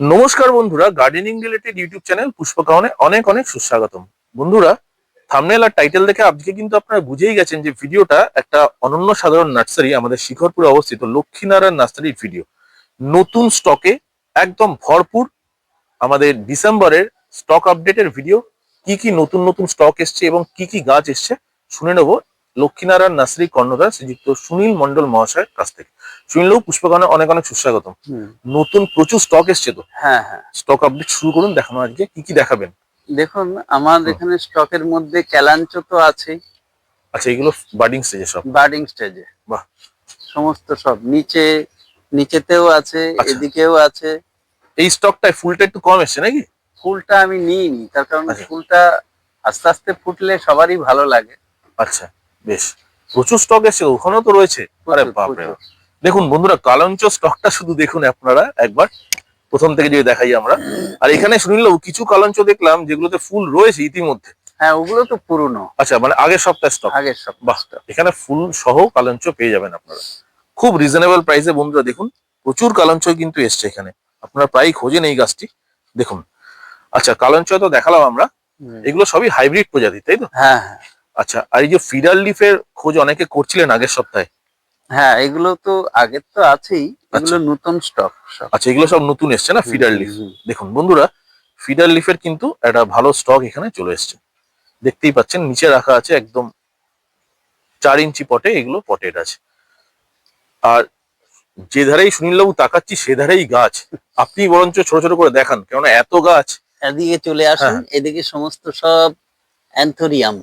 নমস্কার বন্ধুরা gardening related YouTube channel পুষ্পকাহনে অনেক অনেক সুস্বাগতম। বন্ধুরা থামনেল আর টাইটেল দেখে আজকে কিন্তু আপনারা বুঝেই গেছেন যে ভিডিওটা একটা অনন্য সাধারণ নার্সারি আমাদের শিখরপুরে অবস্থিত লক্ষ্মীনারায়ণ নার্সারির ভিডিও নতুন স্টকে একদম ভরপুর আমাদের ডিসেম্বরের স্টক আপডেটের ভিডিও কি কি নতুন নতুন স্টক এসছে এবং কি কি গাছ এসছে, শুনে নেব লক্ষ্মীনারায়ণ নার্সারি কর্ণধার শ্রীযুক্ত সুনীল মন্ডল মহাশয়ের কাছ থেকে। সুনীলবাবু পুষ্পকাহনে অনেক অনেক সুস্বাগতম। হুম, নতুন প্রচুর স্টক এসছে তো? হ্যাঁ হ্যাঁ। স্টক আপডেট শুরু করুন দেখানো আজকে কি কি দেখাবেন? দেখুন আমার। এখানে স্টকের মধ্যে ক্যালাঞ্চ তো আছে আচ্ছা এগুলো বার্ডিং স্টেজে সব? বার্ডিং স্টেজে বাহ। সমস্ত সব। নিচে নিচেতেও আছে আচ্ছা। এদিকেও আছে। এই স্টকটায় ফুলটা একটু কম এসছে নাকি? ফুলটা আমি নিইনি তার কারণ আচ্ছা। ফুলটা আস্তে আস্তে ফুটলে সবারই ভালো লাগে। আচ্ছা। বেশ প্রচুর স্টক এসছে ওখানেও তো রয়েছে। আরে বাপরে দেখুন বন্ধুরা কালঞ্চ স্টকটা শুধু দেখুন আপনারা একবার। প্রথম থেকে যদি দেখাই আমরা। আর এখানে শুনিল কিছু কালঞ্চ দেখলাম যেগুলোতে ফুল রয়েছে ইতিমধ্যে। হ্যাঁ ওগুলো তো পুরনো। আচ্ছা মানে আগের সপ্তাহের স্টক আগের সব বাহ এখানে ফুল সহ কালঞ্চ পেয়ে যাবেন আপনারা। খুব রিজনেবল প্রাইসে বন্ধুরা দেখুন প্রচুর কালঞ্চ কিন্তু এসছে এখানে। আপনারা প্রায় খোঁজেন এই গাছটি। দেখুন আচ্ছা কালঞ্চ তো দেখালাম আমরা। এগুলো সবই হাইব্রিড প্রজাতি তাই তো? হ্যাঁ হ্যাঁ। আচ্ছা আর এই যে ফিডার লিফের খোঁজ অনেকে করছিলেন আগের সপ্তাহে? হ্যাঁ এগুলো তো আগের তো আছেই এগুলো নতুন স্টক আচ্ছা এগুলো সব নতুন এসছে না ফিডার লিফ। দেখুন বন্ধুরা ফিডার লিফের কিন্তু একটা ভালো স্টক এখানে চলে এসছে। দেখতেই পাচ্ছেন নিচে রাখা আছে একদম চার ইঞ্চি পটে এগুলো পটেড আছে। আর যে ধারেই সুনীলবাবু তাকাচ্ছি সে ধারেই গাছ। আপনি বরঞ্চ ছোট ছোট করে দেখান কেননা এত গাছ। এদিকে চলে আসুন হ্যাঁ। এদিকে সমস্ত সব অ্যান্থোরিয়াম।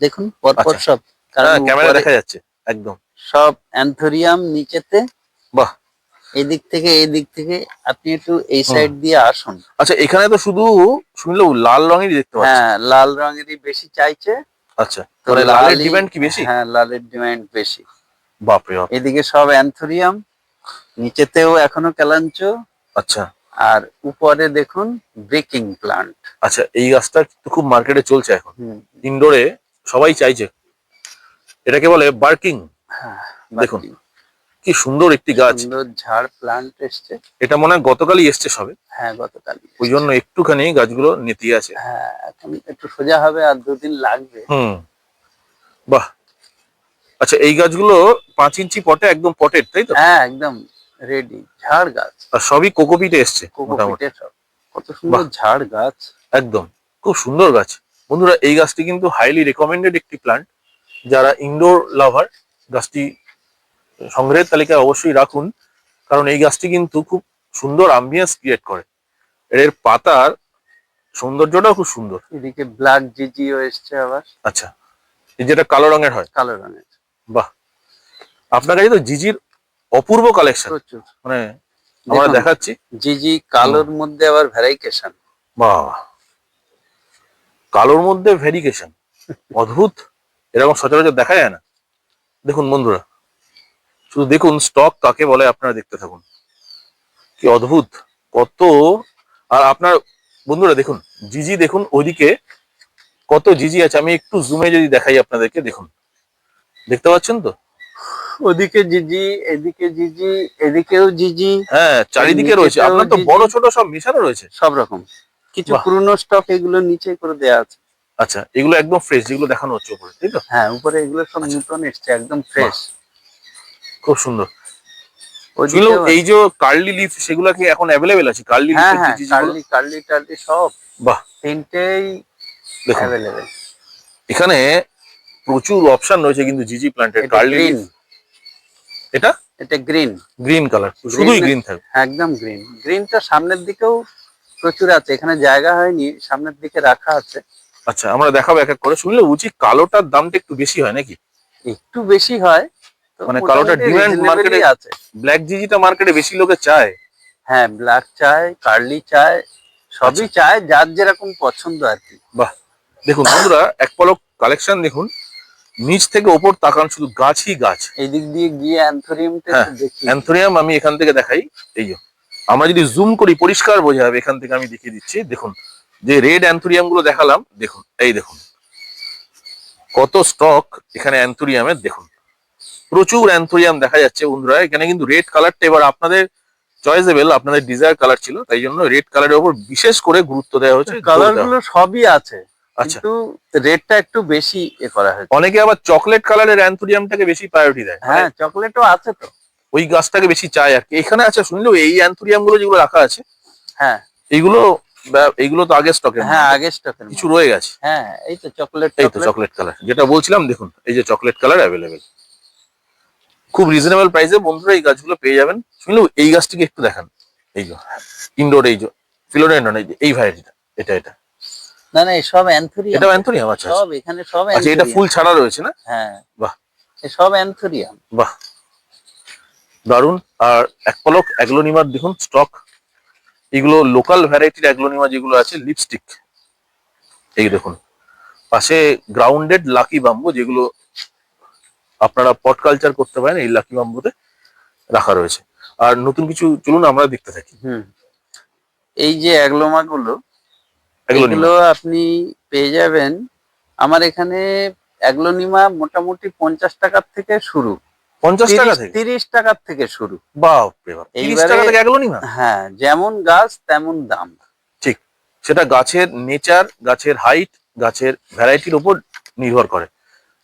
দেখুন পরপর আচ্ছা। সব। হ্যাঁ ক্যামেরা দেখা যাচ্ছে একদম। সব অ্যান্থোরিয়াম নিচেতে। বাহ। এদিক থেকে এদিক থেকে আপনি একটু এই সাইড দিয়ে আসুন। আচ্ছা এখানে তো শুধু সুনীলবাবু লাল রঙেরই দেখতে পাচ্ছি। হ্যাঁ লাল রঙেরই বেশি চাইছে। আচ্ছা তো মানে লালের ডিমান্ড কি বেশি? হ্যাঁ লালের ডিমান্ড বেশি। বাপরে বাপ। এদিকে সব অ্যান্থোরিয়াম নিচেতেও এখনও ক্যালাঞ্চো আচ্ছা। আর উপরে দেখুন ব্রেকিং প্লান্ট। আচ্ছা এই গাছটা কিন্তু খুব মার্কেটে চলছে এখন। ইনডোরে সবাই চাইছে এটাকে বলে বার্কিং দেখুন, কি সুন্দর একটি গাছ। ঝাড় প্লান্ট এসছে। এটা মনে হয় গতকালই এসছে সবে। হ্যাঁ গতকাল ওই জন্য একটুখানি গাছগুলো নেতিয়ে আছে। হ্যাঁ এখন একটু সোজা হবে আর দুদিন লাগবে। হুম। বাহ। আচ্ছা এই গাছগুলো পাঁচ ইঞ্চি পটে একদম পটেড তাই তো? হ্যাঁ একদম রেডি ঝাড় গাছ। আর সবই কোকোপিটে এসছে কোকোপিটে সব। কত সুন্দর ঝাড় গাছ। একদম। খুব সুন্দর গাছ। বন্ধুরা এই গাছটি কিন্তু হাইলি রেকমেন্ডেড একটি প্লান্ট যারা ইনডোর লাভার গাছটি সংগ্রহের তালিকায় অবশ্যই রাখুন কারণ এই গাছটি কিন্তু খুব সুন্দর আম্বিয়েন্স ক্রিয়েট করে। এর পাতার সৌন্দর্যটাও খুব সুন্দর। এদিকে ব্ল্যাক জিজিও এসছে আবার। আচ্ছা এই যেটা কালো রঙের হয়। কালো রঙের। বাহ! আপনার কাছে তো জিজির অপূর্ব কালেকশন মানে আমরা। দেখাচ্ছি। জিজি কালোর মধ্যে আবার ভ্যারাইকেশন বাহ! কালোর মধ্যে ভেরিকেশন অদ্ভুত। এরকম সচরাচর দেখা যায় না। দেখুন বন্ধুরা শুধু দেখুন স্টক কাকে বলে আপনারা দেখতে থাকুন। কি অদ্ভুত। কত আর আপনার বন্ধুরা দেখুন জিজি দেখুন ওইদিকে কত জিজি আছে। আমি একটু জুমে যদি দেখাই আপনাদেরকে দেখুন। দেখতে পাচ্ছেন তো? ওদিকে জিজি এদিকে জিজি এদিকেও জিজি। হ্যাঁ চারিদিকে রয়েছে। আপনার তো বড় ছোট সব মেশানো রয়েছে। সব রকম। কিছু। পুরনো স্টক এগুলো নিচে করে দেয়া আছে। আচ্ছা এগুলো একদম ফ্রেশ যেগুলো দেখানো হচ্ছে উপরে তাই তো? হ্যাঁ উপরে এগুলো সব আচ্ছা। নতুন এসছে একদম ফ্রেশ খুব সুন্দর। ছিল এই যে কার্লি লিফ সেগুলো কি এখন অ্যাভেলেবেল আছে? কার্লি লিফ হ্যাঁ কার্লি কার্লি টার্লি সব। বাহ। তিনটেই অ্যাভেলেবেল এখানে প্রচুর অপশন রয়েছে কিন্তু জিজি প্ল্যান্টের কার্লি গ্রিন এটা? এটা গ্রিন গ্রিন কালার শুধুই গ্রিন থাকবে। একদম গ্রিন গ্রিনটা সামনের দিকেও প্রচুর আছে এখানে জায়গা হয়নি সামনের দিকে রাখা আছে। আচ্ছা আমরা দেখাবো এক এক করে। শুনলে বুঝি কালোটার দামটা একটু বেশি হয় নাকি? একটু বেশি হয় মানে reasonably market এ- আছে। ব্ল্যাক জিজিটা মার্কেটে বেশি লোকে চায়? হ্যাঁ ব্ল্যাক চায় কার্লি চায় সবই আচ্ছা। চায় যার যেরকম পছন্দ আর কি। বাহ। দেখুন বন্ধুরা এক পলক কালেকশন দেখুন। নিচ থেকে ওপর তাকান শুধু গাছই গাছ। এদিক দিয়ে গিয়ে অ্যান্থোরিয়ামটা দেখি। অ্যান্থোরিয়াম আমি এখান থেকে দেখাই। এই যে আমরা যদি জুম করি পরিষ্কার বোঝা যাবে এখান থেকে আমি দেখিয়ে দিচ্ছি। দেখুন যে রেড অ্যান্থুরিয়ামগুলো দেখালাম দেখুন এই দেখুন। কত স্টক এখানে অ্যান্থোরিয়ামের দেখুন। প্রচুর অ্যান্থোরিয়াম দেখা যাচ্ছে বন্ধুরা এখানে কিন্তু রেড কালারটা এবার আপনাদের চয়েসেবল আপনাদের ডিজায়ার কালার ছিল তাই জন্য রেড কালারের উপর বিশেষ করে গুরুত্ব দেওয়া হয়েছে জোর কালারগুলো সবই আছে আচ্ছা। কিন্তু রেটটা একটু বেশি এ করা হয়েছে। অনেকে আবার চকলেট কালারের অ্যান্থুরিয়ামটাকে বেশি প্রায়োরিটি দেয়। হ্যাঁ চকলেটও আছে তো। ওই গাছটাকে বেশি চায় আর কি। এখানে আছে শুনলেও এই অ্যান্থুরিয়ামগুলো যেগুলো রাখা আছে? হ্যাঁ। এইগুলো এইগুলো তো আগের স্টকে হ্যাঁ আগের স্টকের কিছু রয়ে গেছে। হ্যাঁ এই তো চকলেট এই তো চকলেট কালার যেটা বলছিলাম দেখুন এই যে চকলেট কালার অ্যাভেলেবেল খুব রিজনেবল প্রাইসে বন্ধুরা এই গাছগুলো পেয়ে যাবেন। শুনলেও এই গাছটিকে একটু দেখান। এই যে ইনডোর এই যে ফিলোডেন্ডন এই যে এই ভ্যারাইটিটা এটা এটা। না না সব অ্যান্থুরিয়াম এটা অ্যান্থোরিয়াম আচ্ছা আচ্ছা। সব এখানে সব আচ্ছা এটা ফুল ছাড়া রয়েছে না? হ্যাঁ। বাহ। এ সব অ্যান্থুরিয়াম বাহ। দারুণ আর এক পলক অ্যাগ্লোনিমার দেখুন স্টক। এগুলো লোকাল ভ্যারাইটির অ্যাগ্লোনিমা যেগুলো আছে লিপস্টিক এই দেখুন পাশে গ্রাউন্ডেড লাকি বাম্বু যেগুলো আপনারা পট কালচার করতে পারেন এই লাকি বাম্বুতে রাখা রয়েছে। আর নতুন কিছু চলুন আমরা দেখতে থাকি। হুম। এই যে অ্যাগ্লোমা গুলো এগুলো আপনি পেয়ে যাবেন। আমার এখানে অ্যাগ্লোনিমা মোটামুটি পঞ্চাশ টাকার থেকে শুরু। পঞ্চাশ টাকা থেকে? তিরিশ টাকার থেকে শুরু। বাপ বাপ তিরিশ টাকা থেকে হ্যাঁ যেমন গাছ তেমন দাম। ঠিক সেটা গাছের নেচার গাছের হাইট গাছের ভ্যারাইটির উপর নির্ভর করে।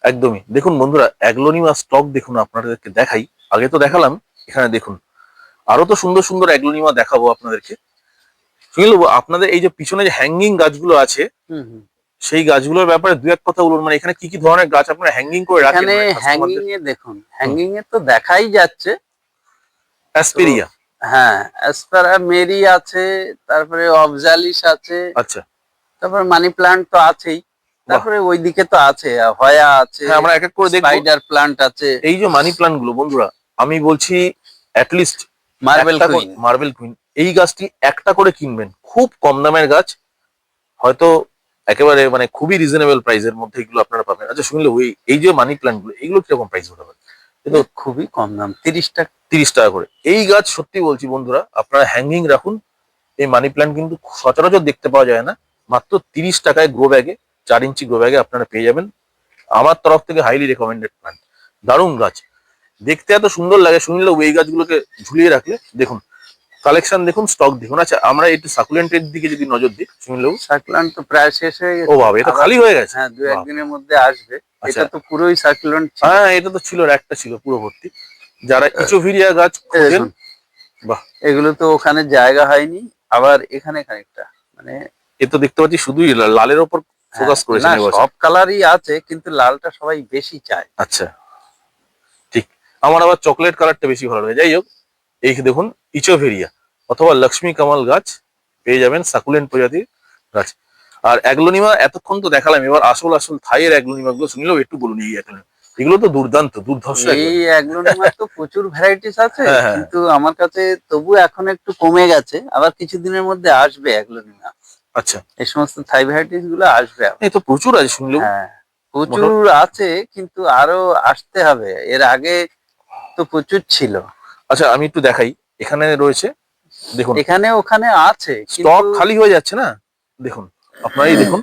একদমই। দেখুন বন্ধুরা অ্যাগ্লোনিমা স্টক দেখুন আপনাদেরকে দেখাই। আগে তো দেখালাম এখানে দেখুন। আরও তো সুন্দর সুন্দর অ্যাগ্লোনিমা দেখাবো আপনাদেরকে। বাবু, আপনাদের এই যে পিছনে যে হ্যাঙ্গিং গাছগুলো আছে হুম হুম। সেই গাছগুলোর ব্যাপারে দু এক কথা বলুন। মানে এখানে কি কি ধরনের গাছ আপনারা হ্যাঙ্গিং করে রাখেন এখানে মানে হ্যাঙ্গিং এ দেখুন হ্যাঙ্গিং এ তো দেখাই যাচ্ছে। অ্যাসপেরিয়া হ্যাঁ অ্যাসপারা মেরি আছে তারপরে অবজালিস আছে। আচ্ছা। তারপরে মানি প্লান্ট তো আছেই। তারপরে ওইদিকে তো আছে হয়া আছে হ্যাঁ আমরা এক এক করে দেখব। স্পাইডার প্লান্ট আছে। এই যে মানি প্লান্টগুলো বন্ধুরা আমি বলছি at least marble queen marble queen এই গাছটি একটা করে কিনবেন। খুব কম দামের গাছ। হয়তো একেবারে মানে খুবই রিজনেবল প্রাইসের মধ্যে এগুলো আপনারা পাবেন। আচ্ছা শুনলে ওই এই যে মানি প্ল্যান্টগুলো এগুলো কীরকম প্রাইস হতে পারে কিন্তু খুবই কম দাম তিরিশ টাকা। তিরিশ টাকা করে। এই গাছ সত্যি বলছি বন্ধুরা আপনারা হ্যাঙ্গিং রাখুন। এই মানি প্ল্যান্ট কিন্তু সচরাচর দেখতে পাওয়া যায় না। মাত্র তিরিশ টাকায় গ্রো ব্যাগে চার ইঞ্চি গ্রো ব্যাগে আপনারা পেয়ে যাবেন। আমার তরফ থেকে হাইলি রেকমেন্ডেড প্ল্যান্ট দারুণ গাছ। দেখতে এত সুন্দর লাগে শুনলে ওই গাছগুলোকে ঝুলিয়ে রাখলে দেখুন কালেকশন দেখুন স্টক দেখুন। আচ্ছা আমরা একটু সাকুলেন্টের দিকে যদি নজর দিই সুনীল সার্কুলান্ট তো প্রায় শেষ হয়ে গেছে। ও বাবা এটা খালি হয়ে গেছে? হ্যাঁ দু। একদিনের মধ্যে আসবে। আচ্ছা। এটা তো পুরোই সার্কুলান্ট হ্যাঁ এটা তো ছিল একটা ছিল পুরো ভর্তি যারা ইচোভিরিয়া গাছ খোঁজেন বাহ। এগুলো তো ওখানে জায়গা হয়নি আবার এখানে খানিকটা মানে এ তো দেখতে পাচ্ছি শুধুই লালের ওপর ফোকাস হ্যাঁ, করেছেন সব কালারই আছে কিন্তু লালটা সবাই বেশি চায়। আচ্ছা। ঠিক। আমার আবার চকলেট কালারটা বেশি ভালো লাগে। যাই হোক এই দেখুন ইচোভেরিয়া অথবা লক্ষ্মী কামাল গাছ পেয়ে যাবেন সাকুলেন্ট প্রজাতির গাছ। আর অ্যাগ্লোনিমা এতক্ষণ তো দেখালাম এবার আসল আসল থাইয়ের অ্যাগ্লোনিমা গুলো শুনলেও একটু বলুন এই অ্যাগ্লোনিমা। এগুলো তো দুর্দান্ত দুর্ধর্ষ এই অ্যাগ্লোনিমার তো প্রচুর ভ্যারাইটিস আছে হ্যাঁ, হ্যাঁ। কিন্তু আমার কাছে তবু এখন একটু কমে গেছে আবার কিছুদিনের মধ্যে আসবে অ্যাগ্লোনিমা। আচ্ছা। এই সমস্ত থাই ভ্যারাইটিসগুলো আসবে। এই তো প্রচুর আছে শুনলেও। হ্যাঁ প্রচুর আছে কিন্তু আরও আসতে হবে। এর আগে তো প্রচুর ছিল। আচ্ছা আমি একটু দেখাই। এখানে রয়েছে দেখুন। এখানে ওখানে আছে স্টক খালি হয়ে যাচ্ছে না? দেখুন আপনারাই দেখুন।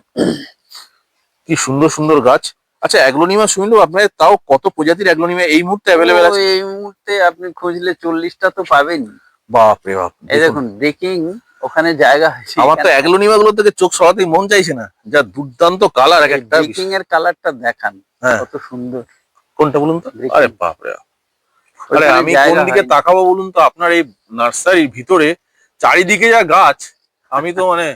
কি সুন্দর সুন্দর গাছ। আচ্ছা অ্যাগ্লোনিমা শুনলেও আপনার তাও কত প্রজাতির অ্যাগ্লোনিমা এই মুহূর্তে অ্যাভেলেবেল আছে? এই মুহূর্তে আপনি খুঁজলে চল্লিশটা তো পাবেনই। বাপ রে বাপ এই দেখুন, ব্রেকিং ওখানে জায়গা হয়েছে আমার তো অ্যাগ্লোনিমা গুলো থেকে চোখ সরাতেই মন চাইছে না। যা দুর্দান্ত কালার এক একটা ব্রেকিং এর কালারটা দেখান হ্যাঁ। কত সুন্দর। কোনটা বলুন তো। আরে বাপ রে বাপ। আরে আমি কোন দিকে তাকাবো বলুন তো? আপনার এই নার্সারির ভিতরে চারিদিকে যা গাছ আমি তো মানে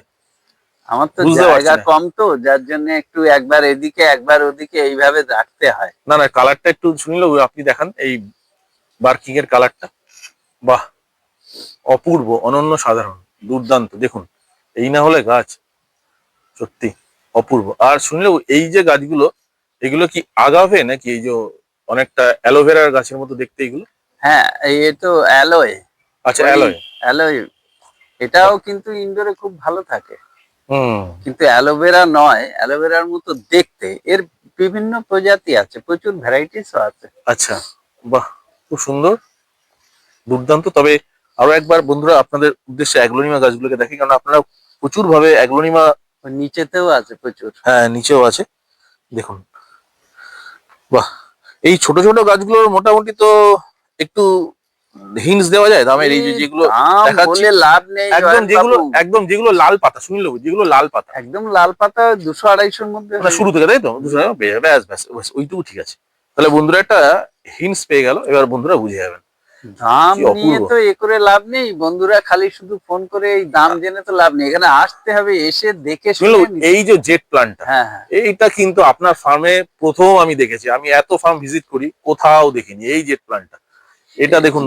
আমার তো জায়গা কম তো যার জন্য একটু একবার এদিকে একবার ওদিকে এইভাবে রাখতে হয়। না না কালারটা একটু শুনলে আপনি দেখান এই বার্কিং এর কালারটা। বাহ অপূর্ব অনন্য সাধারণ দুর্দান্ত দেখুন এই না হলে গাছ সত্যি অপূর্ব। আর শুনলেও এই যে গাছগুলো এগুলো কি আগাভে নাকি এই যে অনেকটা অ্যালোভেরার গাছের মতো দেখতে এগুলো? হ্যাঁ এই তো অ্যালোয় আচ্ছা অ্যালোয় অ্যালোয় এটাও কিন্তু ইনডোরে খুব ভালো থাকে। হুম। কিন্তু অ্যালোভেরা নয় অ্যালোভেরার মতো দেখতে এর বিভিন্ন প্রজাতি আছে প্রচুর ভ্যারাইটিসও আছে। আচ্ছা বাহ খুব সুন্দর দুর্দান্ত। তবে আরও একবার বন্ধুরা আপনাদের উদ্দেশ্যে অ্যাগ্লোনিমা গাছগুলোকে দেখি কারণ আপনারা প্রচুর ভাবে অ্যাগ্লোনিমা নিচেতেও আছে প্রচুর। হ্যাঁ নিচেও আছে। দেখুন বাহ। এই ছোট ছোট গাছগুলোর মোটামুটি তো একটু হিংস দেওয়া যায় দামের এই যে যেগুলো বলে লাভ নেই একদম যেগুলো একদম যেগুলো লাল পাতা শুনলো যেগুলো লাল পাতা। একদম লাল পাতা দুশো আড়াইশোর মধ্যে মানে শুরু থেকে তাই তো? দুশো ব্যাস ব্যাস ওইটুকু ঠিক আছে। তাহলে বন্ধুরা একটা হিংস পেয়ে গেল এবার বন্ধুরা বুঝে যাবেন। দাম নিয়ে তো এ করে লাভ নেই। বন্ধুরা খালি শুধু ফোন করে এই দাম জেনে তো লাভ নেই। এখানে আসতে হবে এসে দেখে এই যে জেট প্ল্যান্টটা হ্যাঁ হ্যাঁ। এইটা কিন্তু আপনার ফার্মে প্রথম আমি দেখেছি। আমি এত ফার্ম ভিজিট করি কোথাও দেখিনি এই জেট প্ল্যান্টটা এটা দেখুন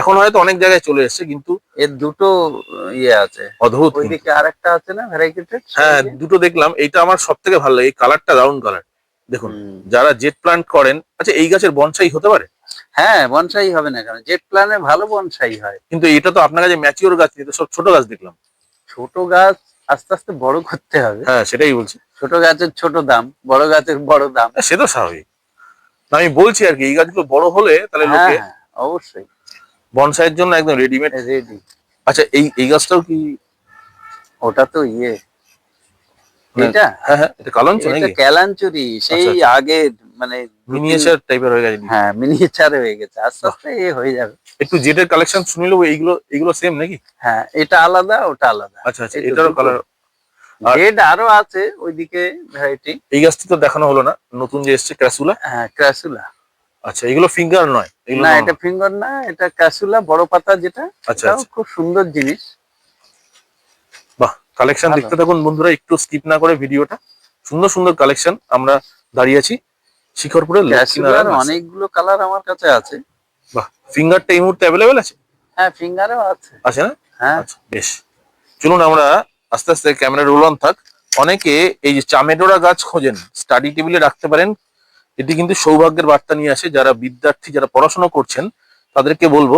এখন হয়তো অনেক জায়গায় চলে এসেছে কিন্তু এর দুটো ইয়ে আছে। অদ্ভুত। ওইদিকে আরেকটা আছে না ভ্যারাইকেটেড হ্যাঁ দুটো দেখলাম। এইটা আমার সব থেকে ভালো লাগে। এই কালারটা রাউন্ড কালার দেখুন যারা জেট প্লান্ট করেন আচ্ছা এই গাছের বনসাই হতে পারে? হ্যাঁ বনসাই হবে না কেন? জেট প্ল্যানে ভালো বনসাই হয়। কিন্তু এটা তো আপনার কাছে ম্যাচিওর গাছ নিয়ে সব ছোট গাছ দেখলাম। ছোট গাছ আস্তে আস্তে বড় করতে হবে। হ্যাঁ সেটাই বলছি। ছোট গাছের ছোট দাম বড় গাছের বড় দাম। হ্যাঁ, সে তো স্বাভাবিক। আমি বলছি আর কি এই গাছগুলো বড় হলে তাহলে হ্যাঁ লোকে হ্যাঁ, অবশ্যই। বনসাইয়ের জন্য একদম রেডিমেড রেডি আচ্ছা এই এই গাছটাও কি ওটা তো ইয়ে। এটা? হ্যাঁ হ্যাঁ এটা কালঞ্চ এটা নাকি? ক্যালাঞ্চুরি সেই আচ্ছা, আগে মানে মিনিয়েচার টাইপের হয়ে গেছে হ্যাঁ মিনিয়েচার হয়ে গেছে। আস্তে আস্তে এ হয়ে যাবে। একটু জেটের কালেকশন শুনে নেব এইগুলো এইগুলো সেম নাকি? হ্যাঁ এটা আলাদা ওটা আলাদা। আচ্ছা আচ্ছা এটারও কালার আর- রেড আরও আছে ওইদিকে ভ্যারাইটি এই গাছটি তো দেখানো হলো না নতুন যে এসছে ক্রাসুলা হ্যাঁ ক্রাসুলা আচ্ছা এগুলো ফিঙ্গার নয় না এটা ফিঙ্গার না এটা ক্রাসুলা বড় পাতা যেটা আচ্ছা আচ্ছা। খুব সুন্দর জিনিস। বাহ কালেকশন দেখতে থাকুন বন্ধুরা একটু স্কিপ না করে ভিডিওটা। সুন্দর সুন্দর কালেকশন আমরা দাঁড়িয়ে আছি। শিখরপুরের আছে। অনেকগুলো কালার আমার কাছে আছে। বাহ ফিঙ্গারটা এই মুহূর্তে অ্যাভেলেবেল আছে? হ্যাঁ ফিঙ্গারও আছে। আছে না? হ্যাঁ। আচ্ছা বেশ। চলুন আমরা আস্তে আস্তে ক্যামেরা রোল অন থাক। অনেকে এই যে চামেডোরা গাছ খোঁজেন স্টাডি টেবিলে রাখতে পারেন। এটি কিন্তু সৌভাগ্যের বার্তা নিয়ে আসে যারা বিদ্যার্থী যারা পড়াশোনা করছেন তাদেরকে বলব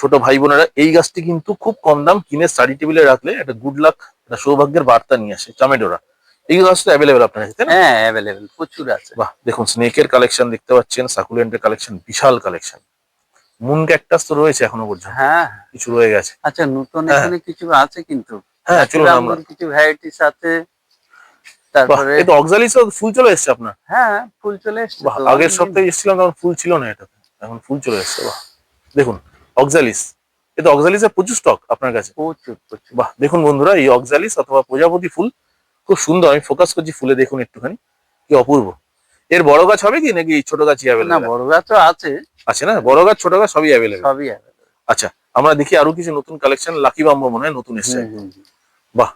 ছোট ভাই বোনেরা এই গাছটি কিন্তু খুব কম দাম কিনে স্টাডি টেবিলে রাখলে একটা গুড লাক একটা সৌভাগ্যের বার্তা নিয়ে আসে চামেডোরা। এই গাছটা অ্যাভেলেবেল আপনার কাছে হ্যাঁ অ্যাভেলেবেল প্রচুর আছে। বাহ দেখুন স্নেকের কালেকশন দেখতে পাচ্ছেন সাকুলেন্টের কালেকশন বিশাল কালেকশন মুন ক্যাকটাস তো রয়েছে এখনও পর্যন্ত। হ্যাঁ কিছু রয়ে গেছে। আচ্ছা নতুন হ্যাঁ। এখানে কিছু আছে কিন্তু? হ্যাঁ চলুন আমরা। কিছু ভ্যারাইটিস আছে তারপরে এই অক্সালিস ফুল চলে এসছে আপনার? হ্যাঁ ফুল চলে এসছে আগের সপ্তাহে এসেছিলাম তখন ফুল ছিল না এটাতে। এখন ফুল চলে এসছে বাহ। দেখুন অক্সালিস তো অক্সালিসের প্রচুর স্টক আপনার কাছে। প্রচুর প্রচুর। বাহ দেখুন বন্ধুরা এই অক্সালিস অথবা প্রজাপতি ফুল খুব সুন্দর আমি ফোকাস করছি ফুলে দেখুন একটুখানি কি অপূর্ব। এর বড় গাছ হবে কি নাকি ছোট গাছই না বড় গাছও আছে। আছে না? বড় গাছ ছোট গাছ সবই অ্যাভেলেবেল সবই আচ্ছা আমরা দেখি আরও কিছু নতুন কালেকশন লাকি বাম্বো মনে হয় নতুন এসছে। বাহ।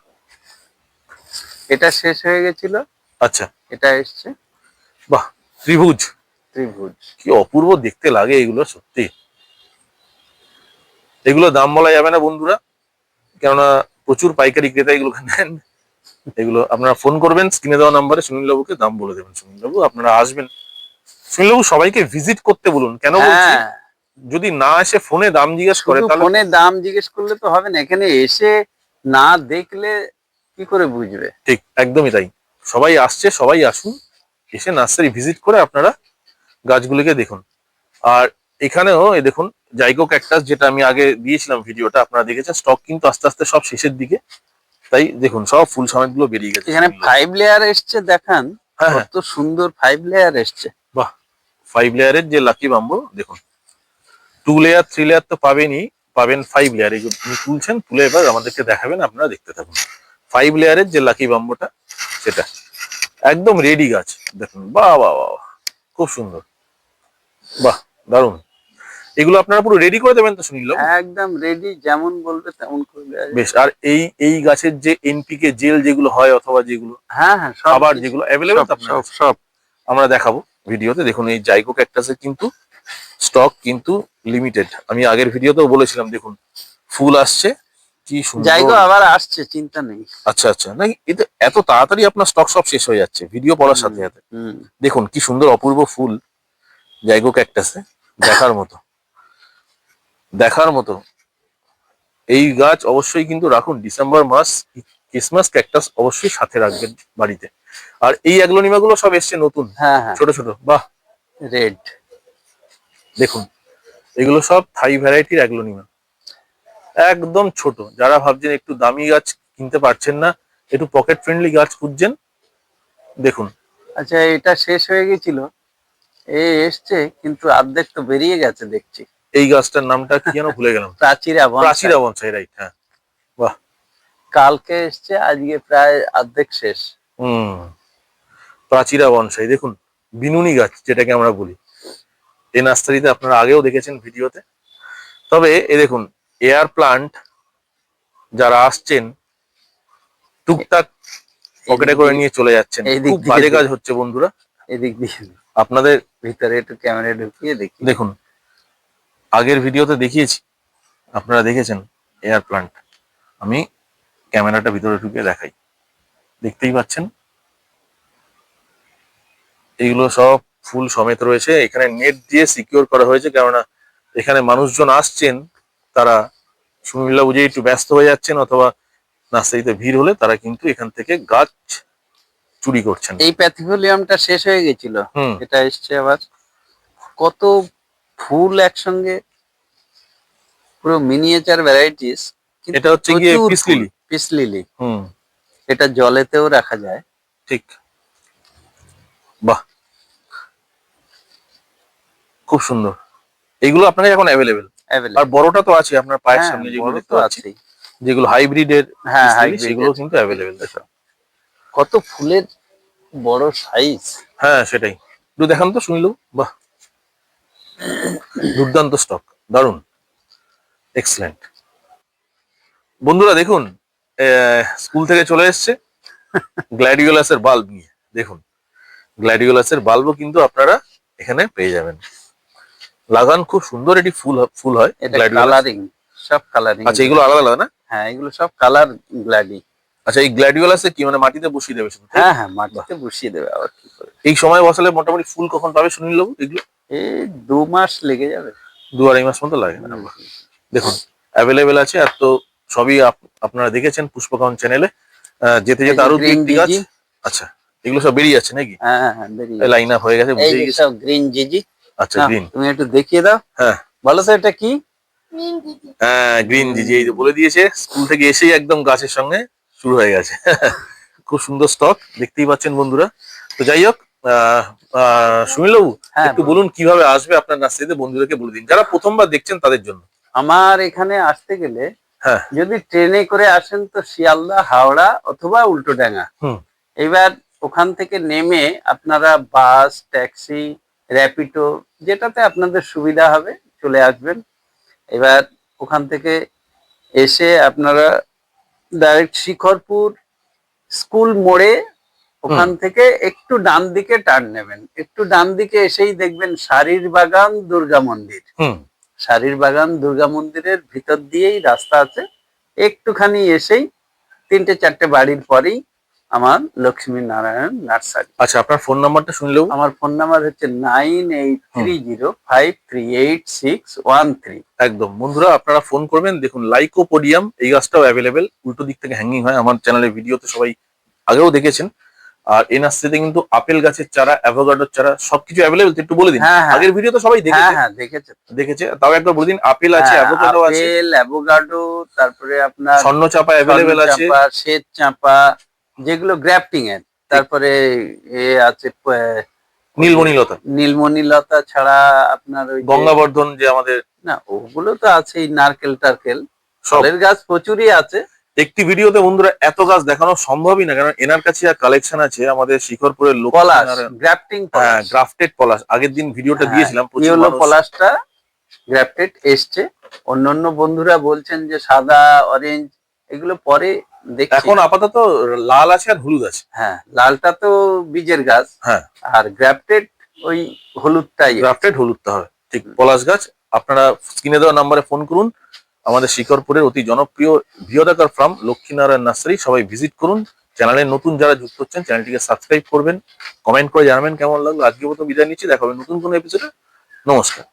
এটা শেষ হয়ে গেছিল। আচ্ছা। এটা এসছে। বাহ ত্রিভুজ। ত্রিভুজ। কি অপূর্ব দেখতে লাগে এগুলো সত্যি। এগুলো দাম বলা যাবে না বন্ধুরা কেননা প্রচুর পাইকারি ক্রেতা এগুলো নেন। এগুলো আপনারা ফোন করবেন স্ক্রিনে দেওয়া নাম্বারে সুনীলবাবুকে দাম বলে দেবেন। সুনীলবাবু আপনারা আসবেন। সুনীল সুনীলবাবু সবাইকে ভিজিট করতে বলুন। কেন বলছি? হ্যাঁ। যদি না এসে ফোনে দাম জিজ্ঞেস করে তাহলে ফোনে দাম জিজ্ঞেস করলে তো হবে না। এখানে এসে না দেখলে কি করে বুঝবে? ঠিক একদমই তাই। সবাই আসছে সবাই আসুন। এসে নার্সারি ভিজিট করে আপনারা গাছগুলিকে দেখুন। আর এখানেও এই দেখুন জাইগো ক্যাকটাস যেটা আমি আগে দিয়েছিলাম ভিডিওটা আপনারা দেখেছেন স্টক কিন্তু আস্তে আস্তে সব শেষের দিকে। তাই দেখুন সব ফুল সমেতগুলো বেরিয়ে গেছে। এখানে ফাইভ লেয়ার এসছে দেখান। হ্যাঁ হ্যাঁ। কত সুন্দর ফাইভ লেয়ার এসছে। বাহ ফাইভ লেয়ারের যে লাকি বাম্বো দেখুন। টু লেয়ার থ্রি লেয়ার তো পাবেনই পাবেন ফাইভ লেয়ার এই যে আপনি তুলছেন তুলে এবার আমাদেরকে দেখাবেন আপনারা দেখতে থাকুন। ফাইভ লেয়ারের যে লাকি বাম্বোটা সেটা। একদম রেডি গাছ দেখুন। বাহ বাহ বাহ বাহ। খুব সুন্দর। বাহ দারুণ। এগুলো আপনারা পুরো রেডি করে দেবেন তো শুনিল একদম রেডি যেমন বলবে তেমন করে বেশ আর এই এই গাছের যে এনপিকে জেল যেগুলো হয় অথবা যেগুলো হ্যাঁ হ্যাঁ সব খাবার যেগুলো অ্যাভেলেবেল সব সব আমরা দেখাবো ভিডিওতে। দেখুন এই জাইকো ক্যাকটাসের কিন্তু স্টক কিন্তু লিমিটেড আমি আগের ভিডিওতেও বলেছিলাম দেখুন ফুল আসছে কি সুন্দর। জায়গা আবার আসছে চিন্তা নেই। আচ্ছা আচ্ছা না এটা এত তাড়াতাড়ি আপনার স্টক সব শেষ হয়ে যাচ্ছে ভিডিও পড়ার সাথে সাথে। দেখুন কি সুন্দর অপূর্ব ফুল জাইগো ক্যাকটাসে দেখার মতো। দেখার মতো। এই গাছ অবশ্যই কিন্তু রাখুন। ডিসেম্বর মাস ক্রিসমাস ক্যাকটাস অবশ্যই সাথে রাখবেন বাড়িতে। আর এই অ্যাগ্লোনিমা গুলো সব এসছে নতুন। হ্যাঁ হ্যাঁ। ছোট ছোট। বাহ! রেড দেখুন এগুলো সব থাই ভ্যারাইটির অ্যাগ্লোনিমা। একদম ছোট। যারা ভাবছেন একটু দামি গাছ কিনতে পারছেন না একটু পকেট ফ্রেন্ডলি গাছ খুঁজছেন দেখুন। আচ্ছা এটা শেষ হয়ে গেছিল। এ এসছে কিন্তু অর্ধেক তো বেরিয়ে গেছে দেখছি। এই গাছটার নামটা কি যেন ভুলে গেলাম। প্রাচীরা প্রাচীরা বনসাই রাইট হ্যাঁ। বাহ। কালকে এসছে আজকে প্রায় অর্ধেক শেষ। হুম। প্রাচীরা বনসাই দেখুন বিনুনি গাছ যেটাকে আমরা বলি। এই নার্সারিতে আপনারা আগেও দেখেছেন ভিডিওতে। তবে এ দেখুন এয়ার প্লান্ট যারা আসছেন টুকটাক পকেটে করে নিয়ে চলে যাচ্ছেন। খুব বাজে কাজ হচ্ছে বন্ধুরা। এদিক দিয়ে। আপনাদের ভিতরে একটু ক্যামেরা ঢুকিয়ে দেখি। দেখুন আগের ভিডিওতে দেখিয়েছি। আপনারা দেখেছেন এয়ার প্লান্ট আমি ক্যামেরাটা ভিতরে ঢুকে দেখাই। দেখতেই পাচ্ছেন? এইগুলো সব ফুল সমেত রয়েছে। এখানে নেট দিয়ে সিকিউর করা হয়েছে কেননা এখানে মানুষজন আসছেন তারা সুমিল্লা বুঝে একটু ব্যস্ত হয়ে যাচ্ছেন অথবা নার্সারিতে ভিড় হলে তারা কিন্তু এখান থেকে গাছ চুরি করছেন। এই প্যাথিফোলিয়ামটা শেষ হয়ে গেছিল। এটা এসছে আবার কত ফুল একসঙ্গে পুরো মিনিয়েচার ভ্যারাইটিস এটা হচ্ছে গিয়ে পিস লিলি পিস লিলি হুম। এটা জলেতেও রাখা যায়। ঠিক। বাহ। খুব সুন্দর। এগুলো আপনার এখন অ্যাভেলেবেল। আর বড়টা তো আছে আপনার পায়ের হ্যাঁ, সামনে যেগুলো দেখতে তো পাচ্ছি। আছেই। যেগুলো হাইব্রিডের হ্যাঁ সেগুলো। কিন্তু অ্যাভেলেবেল কত ফুলের বড় সাইজ হ্যাঁ সেটাই। একটু দেখান তো শুনিল। বাহ। দুর্দান্ত স্টক দারুণ এক্সেলেন্ট বন্ধুরা দেখুন স্কুল থেকে চলে এসছে গ্ল্যাডিওলাসের বাল্ব নিয়ে দেখুন গ্ল্যাডিওলাসের বাল্বও কিন্তু আপনারা এখানে পেয়ে যাবেন। লাগান খুব সুন্দর এটি ফুল ফুল হয় কালারিং সব কালারিং আচ্ছা এগুলো আলাদা আলাদা না? হ্যাঁ এগুলো সব কালার গ্ল্যাডি আচ্ছা এই গ্ল্যাডিওলাসে কি? মানে মাটিতে বসিয়ে দেবে শুধু হ্যাঁ হ্যাঁ মাটিতে বসিয়ে দেবে আবার কি করে? এই সময় বসালে মোটামুটি ফুল কখন পাবে সুনীল বাবু এগুলো? এই দু মাস লেগে যাবে। দু আড়াই মাস মতো লাগে না? দেখুন অ্যাভেলেবেল আছে আর তো সবই আপনারা দেখেছেন পুষ্পকাউন চ্যানেলে যেতে যেতে আরও দু গ্রিন একটি গাছ আচ্ছা এগুলো সব বেরিয়ে যাচ্ছে নাকি? হ্যাঁ হ্যাঁ লাইন আপ হয়ে গেছে যে গেছি। সব গ্রিন জিজি। আচ্ছা গ্রিন তুমি একটু দেখিয়ে দাও। হ্যাঁ। বলো তো এটা কি? হ্যাঁ গ্রিন জি এই যে বলে দিয়েছে স্কুল থেকে এসেই একদম গাছের সঙ্গে শুরু হয়ে গেছে। খুব সুন্দর স্টক দেখতেই পাচ্ছেন বন্ধুরা। তো যাই হোক আহ, আহ, সুনীল হ্যাঁ একটু বলুন। কীভাবে আসবে আপনার নার্সারিতে বন্ধুদেরকে বলে দিন। যারা প্রথমবার দেখছেন তাদের জন্য। আমার এখানে আসতে গেলে হ্যাঁ। যদি ট্রেনে করে আসেন তো শিয়ালদা হাওড়া অথবা উল্টোডাঙ্গা এবার ওখান থেকে নেমে আপনারা বাস ট্যাক্সি র্যাপিডো যেটাতে আপনাদের সুবিধা হবে চলে আসবেন। এবার ওখান থেকে এসে আপনারা ডাইরেক্ট শিখরপুর স্কুল মোড়ে ওখান থেকে একটু ডান দিকে টার্ন নেবেন। একটু ডান দিকে এসেই দেখবেন শাড়ির বাগান দুর্গা মন্দির। হুম। শাড়ির বাগান দুর্গা মন্দিরের ভিতর দিয়েই রাস্তা আছে। একটুখানি এসেই তিনটে চারটে বাড়ির পরেই আমার লক্ষ্মী নারায়ণ নার্সারি। আচ্ছা আপনার ফোন নাম্বারটা শুনলেও? আমার ফোন নাম্বার হচ্ছে nine eight three zero five three eight six one three. একদম। বন্ধুরা আপনারা ফোন করবেন দেখুন লাইকোপোডিয়াম এই গাছটাও অ্যাভেলেবেল উল্টো দিক থেকে হ্যাঙ্গিং হয় আমার চ্যানেলের ভিডিওতে সবাই আগেও দেখেছেন। আর এই নার্সারিতে কিন্তু আপেল গাছের চারা অ্যাভোগাডোর চারা সবকিছু অ্যাভেলেবেল একটু বলে দিন। হ্যাঁ হ্যাঁ। আগের ভিডিও তো সবাই হ্যাঁ দেখেছে। হ্যাঁ দেখেছে। দেখেছে। তাও একবার বলে দিন আপেল আছে হ্যাঁ, অ্যাভোগাডো আছে। আপেল অ্যাভোগাডো তারপরে আপনার স্বর্ণ চাপা অ্যাভেলেবেল আছে। শ্বেত চাপা যেগুলো গ্রাফটিং এর। তারপরে এ আছে নীলমণিলতা। নীলমণি ছাড়া আপনার ওই গঙ্গাবর্ধন যে আমাদের না ওগুলো তো আছেই নারকেল টারকেল। ফলের গাছ প্রচুরই আছে। একটি ভিডিওতে বন্ধুরা এত গাছ দেখানো সম্ভবই না কারণ এনার কাছে যা কালেকশন আছে আমাদের শিখরপুরের লোক পলাশ গ্রাফটিং হ্যাঁ গ্রাফটেড পলাশ। আগের দিন ভিডিওটা হ্যাঁ, দিয়েছিলাম প্রচুর ইয়েলো পলাশটা গ্রাফটেড এসছে। অন্যান্য বন্ধুরা বলছেন যে সাদা অরেঞ্জ এগুলো পরে এখন আপাতত লাল আছে আর হলুদ আছে। হ্যাঁ লালটা তো বীজের গাছ হ্যাঁ। আর গ্রাফটেড ওই হলুদটাই গ্রাফটেড হলুদটা হয় ঠিক পলাশ গাছ আপনারা স্ক্রিনে দেওয়া নাম্বারে ফোন করুন। আমাদের শিকরপুরের অতি জনপ্রিয় বৃহদাকার ফার্ম লক্ষ্মীনারায়ণ নার্সারি সবাই ভিজিট করুন। চ্যানেলে নতুন যারা যুক্ত হচ্ছেন চ্যানেলটিকে সাবস্ক্রাইব করবেন। কমেন্ট করে জানাবেন কেমন লাগল। আজকে মতো বিদায় নিচ্ছি। দেখা হবে নতুন কোনো এপিসোডে নমস্কার।